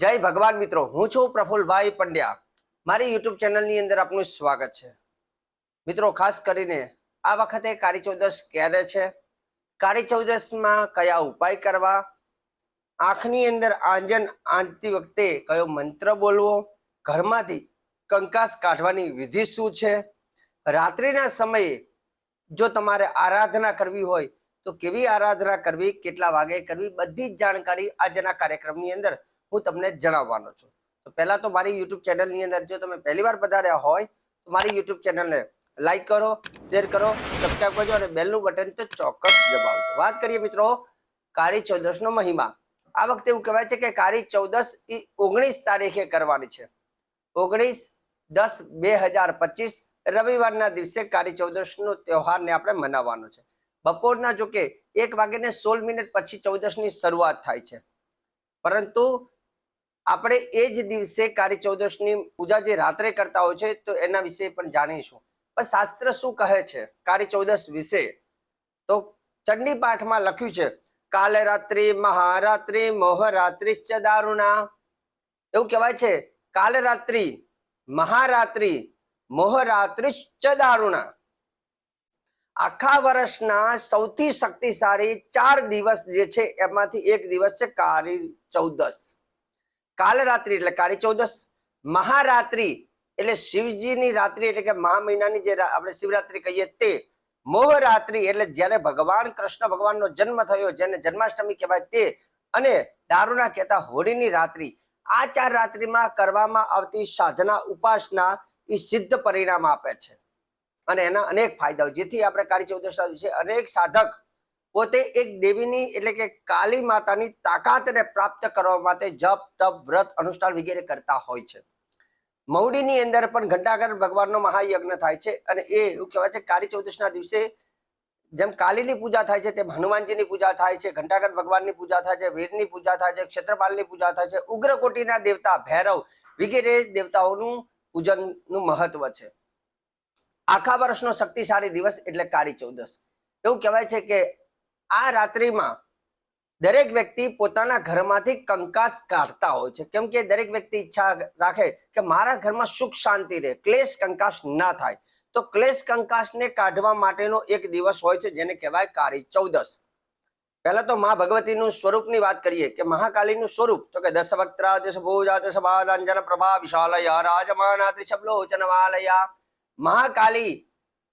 જય ભગવાન મિત્રો, હું છું પ્રફુલભાઈ પંડ્યા. મારી યુટ્યુબ ચેનલની અંદર આપનું સ્વાગત છે. મિત્રો, ખાસ કરીને આ વખતે કાળી ચૌદશ ક્યારે છે? કાળી ચૌદશમાં કયા ઉપાય કરવા? આંખની અંદર આંજન આંજતી વખતે કયો મંત્ર બોલવો? ઘરમાંથી કંકાસ કાઢવાની વિધિ શું છે? રાત્રિના સમયે જો તમારે આરાધના કરવી હોય, તો કેવી આરાધના કરવી? કેટલા વાગે કરવી? બધી જ જાણકારી આજના કાર્યક્રમની અંદર હું તમને જણાવવાનો છું. તો પહેલાં તો મારી યુટ્યુબ ચેનલની અંદર જો તમે પહેલી વાર પધાર્યા હોય, તો મારી યુટ્યુબ ચેનલને લાઈક કરો શેર કરો સબસ્ક્રાઈબ કરજો અને બેલનું બટન તો ચોક્કસ દબાવજો. વાત કરીએ મિત્રો કાળી ચૌદસનો મહિમા. આ વખતે એવું કહેવાય છે કે કાળી ચૌદસ એ ઓગણીસ તારીખે કરવાની છે. ઓગણીસ દસ બે હજાર પચીસ રવિવારના દિવસે કાળી ચૌદસનો તહેવારને આપણે મનાવવાનો છે. બપોરના જો કે એક વાગ્યાને સોળ મિનિટ પછી ચૌદસની શરૂઆત થાય છે. પરંતુ આપણે એ જ દિવસે કાળી ચૌદશની પૂજા જે રાત્રે કરતા હોય છે, તો એના વિશે પણ જાણીશું. પણ શાસ્ત્ર શું કહે છે કાળી ચૌદશ વિશે? તો ચંડી પાઠમાં લખ્યું છે કાલે રાત્રિ મહારાત્રિ મોહરાત્રિ ચ દારૂણા. એવું કહેવાય છે કાલ રાત્રિ મહારાત્રિ મોહરાત્રિ ચ દારૂણા. આખા વર્ષના સૌથી શક્તિશાળી ચાર દિવસ જે છે, એમાંથી એક દિવસ છે કાળી ચૌદશ. કાલરાત્રિ એટલે કાળી ચૌદશ મહારાત્રિ એટલે શિવજીની રાત્રિ એટલે કે મહા મહિનાની જે આપણે શિવરાત્રિ કહીએ તે મોહરાત્રિ એટલે જ્યારે ભગવાન કૃષ્ણ ભગવાનનો જન્મ થયો, જેને જન્માષ્ટમી કહેવાય તે અને દારૂના કહેતા હોળીની રાત્રિ, આ ચાર રાત્રિમાં કરવામાં આવતી સાધના ઉપાસના એ સિદ્ધ પરિણામ આપે છે. અને એના અનેક ફાયદાઓ, જેથી આપણે કાળી ચૌદશના દિવસે અનેક સાધક પોતે એક દેવીની એટલે કે કાળી માતાની તાકાતને પ્રાપ્ત કરવા માટે જપ, તપ, વ્રત, અનુષ્ઠાન વગેરે કરતા હોય છે. મહુડીની અંદર પણ ઘંટાઘર ભગવાનનો મહાયજ્ઞ થાય છે અને એ એવું કહેવાય છે કાળી ચૌદશના દિવસે જેમ કાલીની પૂજા થાય છે, તેમ હનુમાનજીની પૂજા થાય છે, ઘંટાઘર ભગવાનની પૂજા થાય છે, વીરની પૂજા થાય છે, ક્ષેત્રપાલની પૂજા થાય છે, ઉગ્રકોટીના દેવતા ભૈરવ વગેરે દેવતાઓનું પૂજનનું મહત્વ છે. આખા વર્ષનો શક્તિશાળી દિવસ એટલે કાળી ચૌદશ. એવું કહેવાય છે કે આ રાત્રિમાં દરેક વ્યક્તિ પોતાના ઘરમાંથી કંકાસ કાઢતા હોય છે. કેમ કે દરેક વ્યક્તિ ઈચ્છા રાખે કે મારા ઘરમાં સુખ શાંતિ રહે, ક્લેશ કંકાસ ના થાય. તો ક્લેશ કંકાસને કાઢવા માટેનો એક દિવસ હોય છે, જેને કહેવાય કાળી ચૌદસ પહેલા તો મા ભગવતીનું સ્વરૂપની વાત કરીએ કે મહાકાલીનું સ્વરૂપ. તો કે દશવક્ત્રા દશભુજા અંજન પ્રભા વિશાલયા રાજમાના ત્રિશબલોચનવાલયા મહાકાલી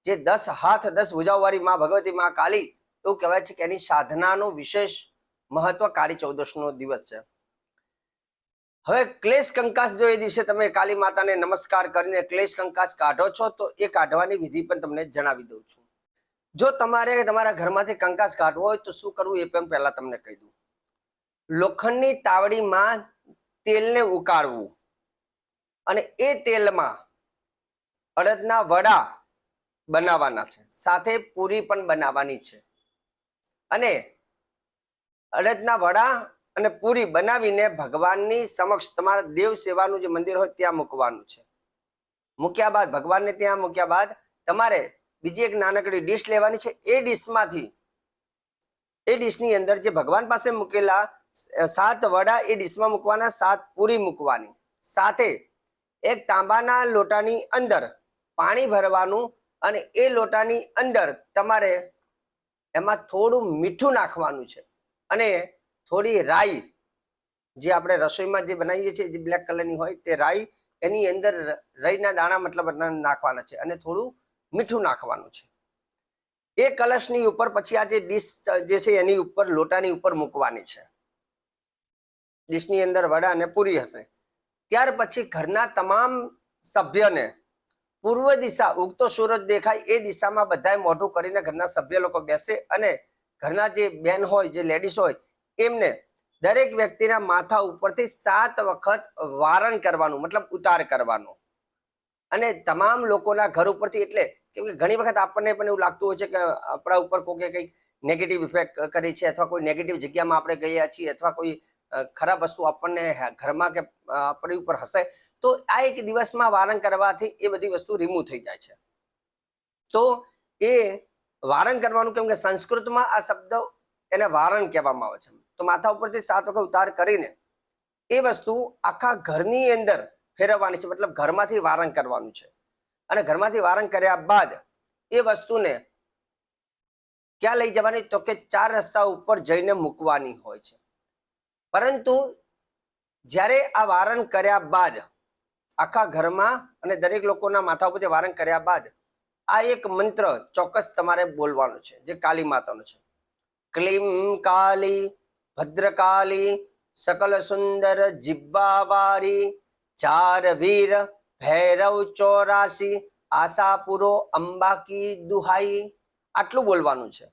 જે દસ હાથ દસ ભુજાવાળી મા ભગવતી મા કાલી એવું કહેવાય છે કે એની સાધનાનો વિશેષ મહત્વ કાળી ચૌદશનો દિવસ છે. હવે ક્લેશ કંકાસ જો એ દિવસે તમે કાલી માતાને નમસ્કાર કરીને ક્લેશ કંકાસ કાઢો છો, તો એ કાઢવાની વિધિ પણ તમને જણાવી દઉં છું. જો તમારે તમારા ઘરમાંથી કંકાસ કાઢવો હોય, તો શું કરવું એ પણ પહેલા તમને કહી દઉં. લોખંડની તાવડીમાં તેલને ઉકાળવું અને એ તેલમાં અડદના વડા બનાવવાના છે. સાથે પૂરી પણ બનાવવાની છે. અને અડદના વડા અને પૂરી બનાવીને ભગવાનની સમક્ષ તમારા દેવ સેવાનું જે મંદિર હોય ત્યાં મૂકવાનું છે. મૂક્યા બાદ, ભગવાનને ત્યાં મૂક્યા બાદ તમારે બીજી એક નાનકડી ડીશ લેવાની છે. એ ડીશમાંથી એ ડીશની અંદર જે ભગવાન પાસે મૂકેલા સાત વડા એ ડીશમાં મૂકવાના, સાત પૂરી મૂકવાની. સાથે એક તાંબાના લોટાની અંદર પાણી ભરવાનું અને એ લોટાની અંદર તમારે એમાં થોડું મીઠું નાખવાનું છે. અને થોડી રાઈ, જે આપણે રસોઈમાં જે બનાવીએ છીએ, જે બ્લેક કલરની હોય, તે રાઈ એની અંદર રાઈના દાણા મતલબ નાખવાના છે અને થોડું મીઠું નાખવાનું છે. એ કલશની ઉપર પછી આ જે ડીશ, જે છે એની ઉપર, લોટાની ઉપર મૂકવાની છે. ડીશની અંદર વડા અને પૂરી હશે. ત્યાર પછી ઘરના તમામ સભ્યને પૂર્વ દિશા ઉગતો સૂરજ દેખાય એ દિશામાં બધાએ મોઢું કરીને ઘરના સભ્ય લોકો બેસે અને ઘરના જે બેન હોય, જે લેડીઝ હોય, એમને દરેક વ્યક્તિના માથા ઉપરથી સાત વખત વારણ કરવાનું, મતલબ ઉતાર કરવાનો. અને તમામ લોકોના ઘર ઉપરથી એટલે કેમ કે ઘણી વખત આપણને પણ એવું લાગતું હોય છે કે આપણા ઉપર કોઈ કંઈક નેગેટિવ ઇફેક્ટ કરી છે અથવા કોઈ નેગેટિવ જગ્યામાં આપણે ગયા છીએ અથવા કોઈ ખરાબ વસ્તુ આપણને ઘરમાં કે આપણી ઉપર હશે, તો આ એક દિવસમાં વારણ કરવાથી એ બધી વસ્તુ રિમૂવ થઈ જાય છે. તો એ વારણ કરવાનું કેમ કે સંસ્કૃતમાં આ શબ્દ એને વારણ કહેવામાં આવે છે. તો માથા ઉપરથી સાત વખત ઉતાર કરીને એ વસ્તુ આખા ઘરની અંદર ફેરવવાની છે, મતલબ ઘરમાંથી વારણ કરવાનું છે. અને ઘરમાંથી વારણ કર્યા બાદ એ વસ્તુને ક્યાં લઈ જવાની? તો કે ચાર રસ્તા ઉપર જઈને મૂકવાની હોય છે. પરંતુ જ્યારે આ વારણ કર્યા બાદ આખા ઘરમાં અને દરેક લોકોના માથા ઉપર વારણ કર્યા બાદ આ એક મંત્ર ચોક્કસ તમારે બોલવાનો છે, જે કાલી માતાનો છે. ક્લીમ કાલી ભદ્રકાલી સકલ સુંદર જીબ્બાવારી ચાર વીર, ભૈરવ ચોરાસી આશાપુરો અંબાકી દુહાઈ, આટલું બોલવાનું છે.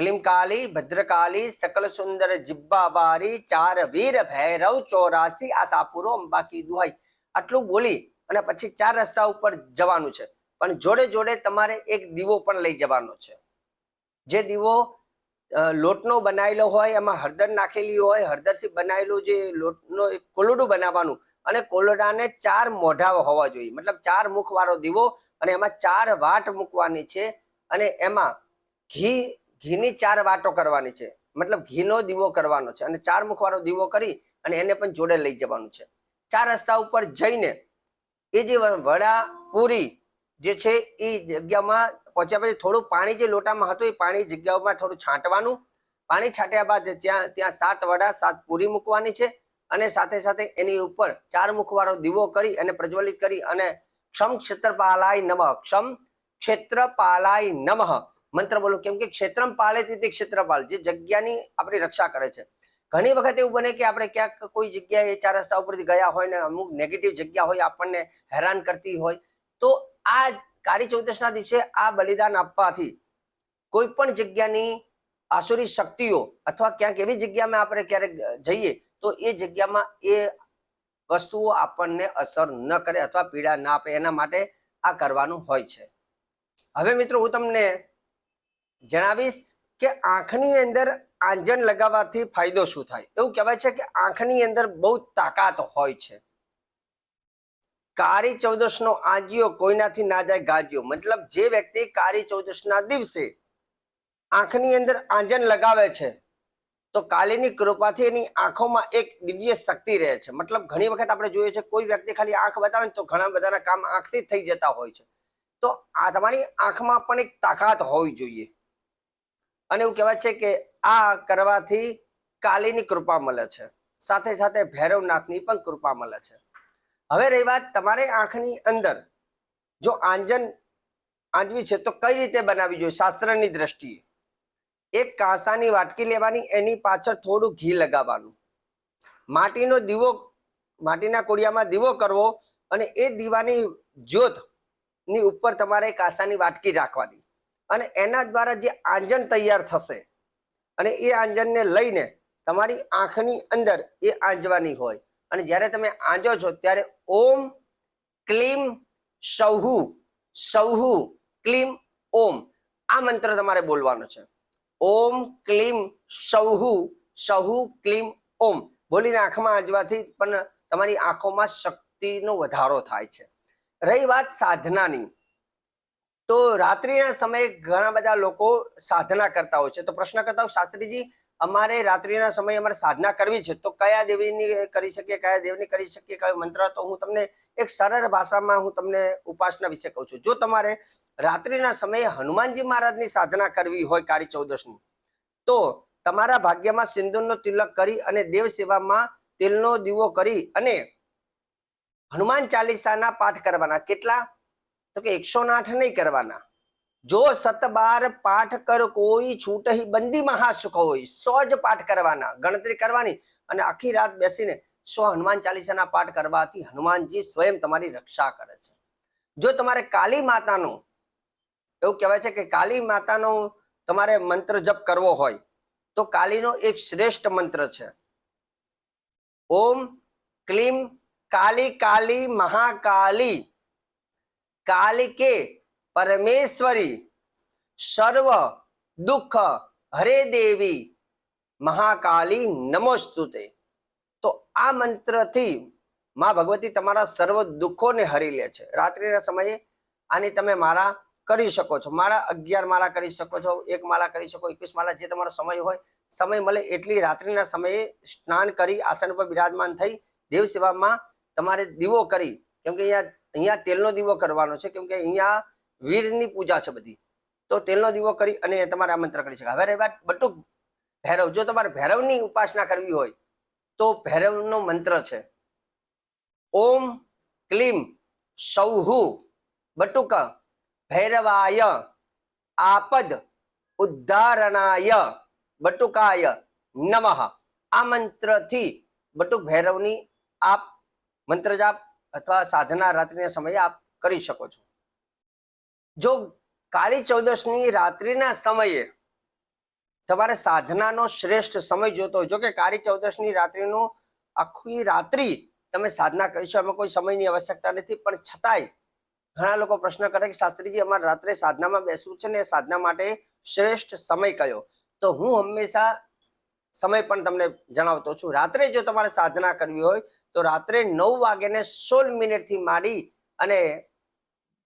ક્લીમ કાલી ભદ્રકાલી સકલ સુંદર જીબ્બાવારી ચાર વીર ભૈરવ ચોરાસી આશાપુરો અંબાકી દુહાઈ આટલું બોલી અને પછી ચાર રસ્તા ઉપર જવાનું છે. પણ જોડે જોડે તમારે એક દીવો પણ લઈ જવાનો છે. જે દીવો લોટનો બનાવેલો હોય, એમાં હળદર નાખેલી હોય, હળદરથી બનાવેલું જે લોટનો એક કોલડું બનાવવાનું અને કોલડાને ચાર મોઢા હોવા જોઈએ. મતલબ ચાર મુખવાળો દીવો અને એમાં ચાર વાટ મૂકવાની છે અને એમાં ઘી ઘીની ચાર વાટો કરવાની છે. મતલબ ઘીનો દીવો કરવાનો છે અને ચાર મુખવાળો દીવો કરી અને એને પણ જોડે લઈ જવાનું છે. ચાર રસ્તા ઉપર જઈને એ જે વડા, પૂરી જે છે એ જગ્યામાં પહોંચ્યા પછી થોડું પાણી જે લોટામાં હતું એ પાણી જગ્યાઓમાં થોડું છાંટવાનું. પાણી છાંટ્યા બાદ ત્યાં ત્યાં સાત વડા, સાત પૂરી મૂકવાની છે અને સાથે સાથે એની ઉપર ચાર મુખવાળો દીવો કરી અને પ્રજ્વલિત કરી અને ક્ષમ ક્ષેત્રપાલાય નમઃ, ક્ષમ ક્ષેત્રપાલાય નમઃ મંત્ર બોલો, કેમ કે ક્ષેત્રમ પાલે તે ક્ષેત્રપાલ, જે જગ્યાની આપણી રક્ષા કરે છે. ઘણી વખત એવું બને કે આપણે ક્યાંક કોઈ જગ્યાએ ચાર રસ્તા ઉપરથી ગયા હોય ને અમુક નેગેટિવ જગ્યા હોય, આપણને હેરાન કરતી હોય, તો આ કાળી ચૌદશના દિવસે આ બલિદાન આપવાથી કોઈ પણ જગ્યાની આસુરી શક્તિઓ અથવા ક્યાંક એવી જગ્યામાં આપણે ક્યારેક જઈએ, તો એ જગ્યામાં એ વસ્તુઓ આપણને અસર ન કરે અથવા પીડા ના આપે, એના માટે આ કરવાનું હોય છે. હવે મિત્રો હું તમને જણાવીશ કે આંખની અંદર આંજણ લગાવવાથી ફાયદો શું થાય? એવું કહેવાય છે કે આંખની અંદર બહુ તાકાત હોય છે. કારી ચૌદશ નો આંજિયો કોઈનાથી ના જાય ગાજ્યો. મતલબ જે વ્યક્તિ કારી ચૌદશ ના દિવસે આંખની અંદર આંજન લગાવે છે, તો કાલીની કૃપાથી એની આંખોમાં એક દિવ્ય શક્તિ રહે છે. મતલબ ઘણી વખત આપણે જોઈએ છે કોઈ વ્યક્તિ ખાલી આંખ બતાવે તો ઘણા બધાના કામ આંખથી થઈ જતા હોય છે. તો આ તમારી આંખમાં પણ એક તાકાત હોવી જોઈએ. અને એવું કહેવાય છે કે આ કરવાથી કાલીની કૃપા મળે છે. સાથે સાથે ભૈરવનાથની પણ કૃપા મળે છે. હવે રહી વાત તમારે આંખની અંદર. જો આંજન આંજવી છે તો કઈ રીતે બનાવવી જોઈએ શાસ્ત્રની દ્રષ્ટિએ? એક કાંસાની વાટકી લેવાની, એની પાછળ થોડું ઘી લગાવવાનું. માટીનો દીવો, માટીના કોડિયામાં દીવો કરવો અને એ દીવાની જ્યોતની ઉપર તમારે કાંસાની વાટકી રાખવાની. અને એના દ્વારા જે આંજન તૈયાર થશે અને એ આંજનને લઈને તમારી આંખની અંદર એ આંજવાની હોય. અને જ્યારે તમે આંજો છો ત્યારે ઓમ ક્લીમ સૌહુ સૌહુ ક્લીમ ઓમ. આ મંત્ર તમારે બોલવાનો છે. ઓમ ક્લીમ સૌહુ, સહુ ક્લીમ ઓમ. બોલીને આંખમાં આંજવાથી પણ તમારી આંખોમાં શક્તિનો વધારો થાય છે. રહી વાત સાધનાની. તો રાત્રિના સમયે ઘણા બધા લોકો સાધના કરતા હોય છે. તો પ્રશ્ન કરતા હોય, શાસ્ત્રીજી, અમારે રાત્રિના સમયે અમારે સાધના કરવી છે? તો કયા દેવીની કરી શકીએ, કયા દેવની કરી શકીએ, કયો મંત્ર? તો હું તમને એક સરળ ભાષામાં હું તમને ઉપાસના વિશે કહું છું. જો તમારે રાત્રિના સમયે હનુમાનજી મહારાજની સાધના કરવી હોય કાળી ચૌદશની, તો તમારા ભાગ્યમાં સિંદૂરનો તિલક કરી અને દેવ સેવામાં તેલનો દીવો કરી અને હનુમાન ચાલીસાના પાઠ કરવાના. કેટલા? તો કે એકસો આઠ નહીં કરવાના. જો સત બાર પાઠ કર કોઈ છૂટહી બંદી મહાસુખ હોય, સો જ પાઠ કરવાના, ગણતરી કરવાની અને આખી રાત બેસીને સો હનુમાન ચાલીસાના પાઠ કરવાથી હનુમાનજી સ્વયં તમારી રક્ષા કરે છે. જો તમારે કાલી માતાનું, એવું કહેવાય છે કે કાલી માતાનો તમારે મંત્ર જપ કરવો હોય, તો કાલીનો એક શ્રેષ્ઠ મંત્ર છે. ઓમ ક્લીમ કાલી કાલી મહાકાલી. કાલિકે પરમેશ્વરી સર્વ દુઃખ હરે દેવી મહાકાલી નમોસ્તુતે. તો આ મંત્રથી માં ભગવતી તમારા સર્વ દુઃખોને હરી લે છે. રાત્રિના સમયે આની તમે મારા કરી શકો છો. માળા અગિયાર માળા કરી શકો છો, એક માળા કરી શકો, એકવીસ માળા, જે તમારો સમય હોય, સમય મળે એટલી રાત્રિના સમયે સ્નાન કરી, આસન પર બિરાજમાન થઈ દેવ સેવામાં તમારે દીવો કરી. કેમ કે અહીંયા અહીંયા તેલનો દીવો કરવાનો છે કેમ કે અહીંયા વીરની પૂજા છે બધી. તો તેલનો દીવો કરી અને તમારે આ મંત્ર કરી શકાય. હવે રહી વાત બટુક ભૈરવ. જો તમારે ભૈરવની ઉપાસના કરવી હોય, તો ભૈરવનો મંત્ર છે, ઓમ ક્લીમ સૌહુ બટુક ભૈરવાય આપદ ઉદ્ધારણાય બટુકાય નમઃ. આ મંત્રથી બટુક ભૈરવની આપ મંત્ર જાપ અથવા સાધના રાત્રિના સમયે આપ કરી શકો છો. જો કાળી ચૌદશની રાત્રિના સમયે તમારે સાધનાનો શ્રેષ્ઠ સમય જોતો હોય, જો કે કાળી ચૌદશની રાત્રિનો આખી રાત્રિ તમે સાધના કરી છો એમાં કોઈ સમયની આવશ્યકતા નથી, પણ છતાંય ઘણા લોકો પ્રશ્ન કરે કે શાસ્ત્રીજી, અમારે રાત્રે સાધનામાં બેસવું છે ને સાધના માટે શ્રેષ્ઠ સમય કયો? તો હું હંમેશા સમય પણ તમને જણાવતો છું. રાત્રે જો તમારે સાધના કરવી હોય, તો રાત્રે નવ વાગ્યાને સોળ મિનિટથી માંડી અને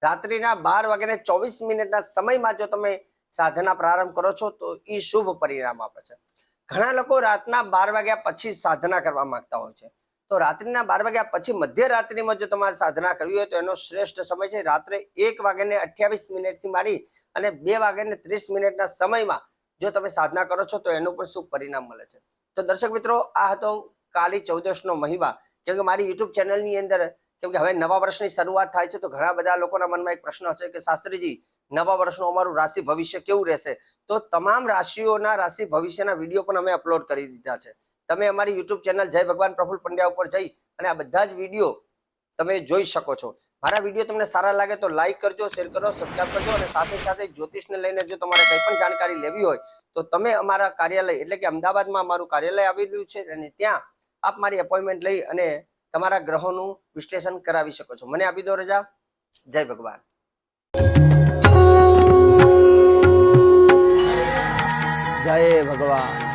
રાત્રિના બાર વાગ્યાને ચોવીસ મિનિટના સમયમાં જો તમે સાધના પ્રારંભ કરો છો, તો એ શુભ પરિણામ આપે છે. ઘણા લોકો રાતના બાર વાગ્યા પછી સાધના કરવા માંગતા હોય છે. તો રાત્રિના બાર વાગ્યા પછી મધ્યરાત્રિમાં જો તમારે સાધના કરવી હોય, તો એનો શ્રેષ્ઠ સમય છે રાત્રે એક વાગ્યાને અઠ્યાવીસ મિનિટથી માંડી અને બે વાગ્યાને ત્રીસ મિનિટના સમયમાં જો તમે સાધના કરો છો તો એનું પણ શુભ પરિણામ મળે છે? તો દર્શક મિત્રો, આ હતો કાલી ચૌદશનો મહિમા. કેમ કે મારી યુટ્યુબ ચેનલની અંદર, કેમ કે હવે નવા વર્ષની શરૂઆત થાય છે, તો ઘણા બધા લોકોના મનમાં એક પ્રશ્ન હશે કે, શાસ્ત્રીજી, નવા વર્ષનું અમારું રાશિ ભવિષ્ય કેવું રહેશે? તો તમામ રાશિઓના રાશિ ભવિષ્યના વીડિયો પણ અમે અપલોડ કરી દીધા છે. તમે અમારી યુટ્યુબ ચેનલ જય ભગવાન પ્રફુલ પંડ્યા ઉપર જઈ અને આ બધા જ વીડિયો તમે જોઈ શકો છો. મારા વીડિયો તમને સારા લાગે તો લાઇક કરજો શેર કરો સબસ્ક્રાઈબ કરજો અને સાથે સાથે જ્યોતિષને લઈને જો તમારે કંઈ પણ જાણકારી લેવી હોય તો તમે અમારા કાર્યાલય એટલે કે અમદાવાદમાં અમારું કાર્યાલય આવેલું છે અને ત્યાં આપ મારી એપોઇન્ટમેન્ટ લઈ અને તમારા ગ્રહોનું વિશ્લેષણ કરાવી શકો છો. મને આપી દો રજા. જય ભગવાન. જય ભગવાન.